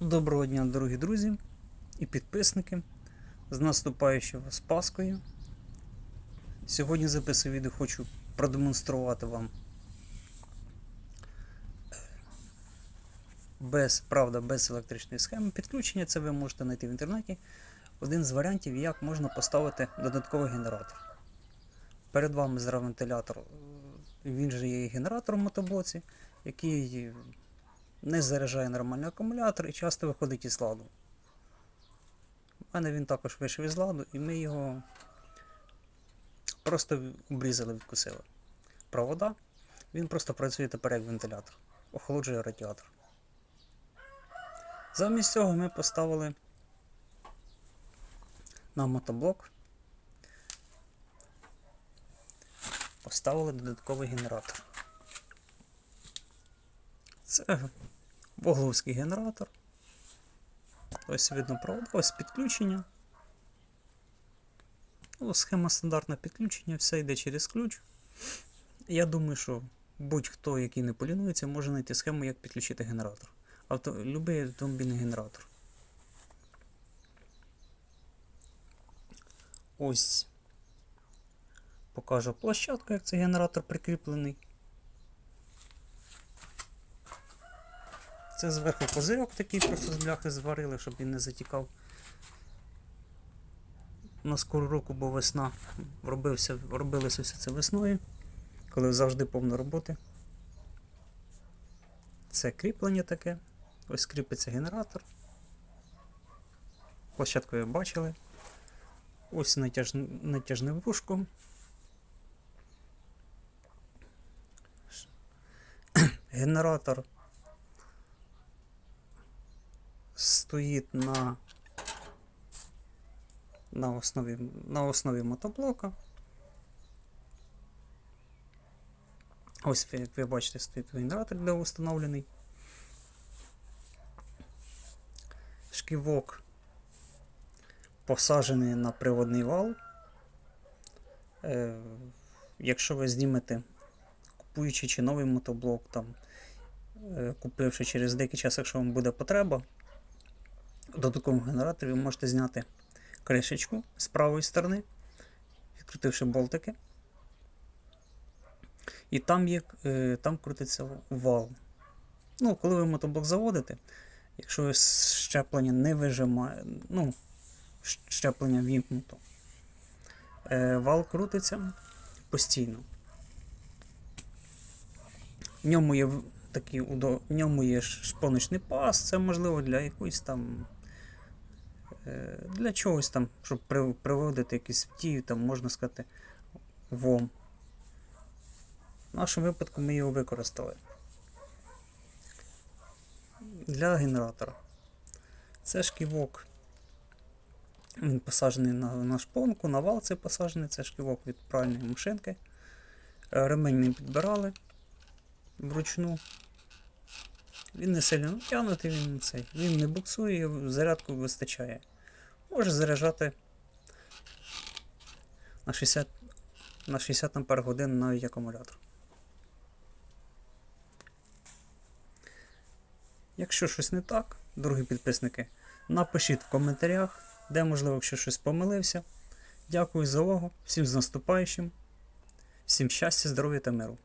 Доброго дня, дорогі друзі і підписники. З наступаючим вас Паскою. Сьогодні записую відео, хочу продемонструвати вам без, правда, без електричної схеми підключення. Це ви можете знайти в інтернеті. Один з варіантів, як можна поставити додатковий генератор. Перед вами зараз вентилятор. Він же є генератором в мотоблоці, який не заряджає нормальний акумулятор і часто виходить із ладу. У мене він також вийшов із ладу, і ми його просто обрізали, відкусили. Провода. Він просто працює тепер як вентилятор, охолоджує радіатор. Замість цього ми поставили на мотоблок. Поставили додатковий генератор. Це Вогловський генератор. Ось видно провод, ось підключення. Ну, схема стандартне підключення, все йде через ключ. Я думаю, що будь-хто, який не полінується, може знайти схему, як підключити генератор. Авто, любий автомобільний генератор. Ось покажу площадку, як цей генератор прикріплений. Це зверху козирьок такий просто з бляхи зварили, щоб він не затікав. На скору руку, бо весна робився, робилося все це весною, коли завжди повно роботи. Це кріплення таке. Ось кріпиться генератор. Площадку ви бачили. Ось натяж... натяжне вушко. Генератор стоїть на, на, основі, на основі мотоблока. Ось, як ви бачите, стоїть генератор де установлений. Шківок посаджений на приводний вал. Е, якщо ви знімете, купуючи чи новий мотоблок, там, е, купивши через деякий час, якщо вам буде потреба, додатковому генераторі ви можете зняти кришечку з правої сторони, відкрутивши болтики. І там є, е, там крутиться вал. Ну, коли ви мотоблок заводите, якщо щеплення не вижимає, ну, щеплення вімкнуто, е, вал крутиться постійно. В ньому є удо... в ньому є шпоночний пас, це можливо для якоїсь там. Е, Для чогось там, щоб приводити якісь дію, там, можна сказати, ВОМ. В нашому випадку ми його використали. Для генератора. Це шківок. Він посаджений на, на шпонку, на вал цей посаджений, це шківок від пральної машинки. Е, Ремень ми підбирали вручну. Він не сильно натягнутий, він цей. Він не буксує, зарядку вистачає. Може заряджати на 60 на 60 ампер годин навіть акумулятор. Якщо щось не так, дорогі підписники, напишіть в коментарях, де можливо, якщо щось помилився. Дякую за увагу, всім з наступаючим, всім щастя, здоров'я та миру.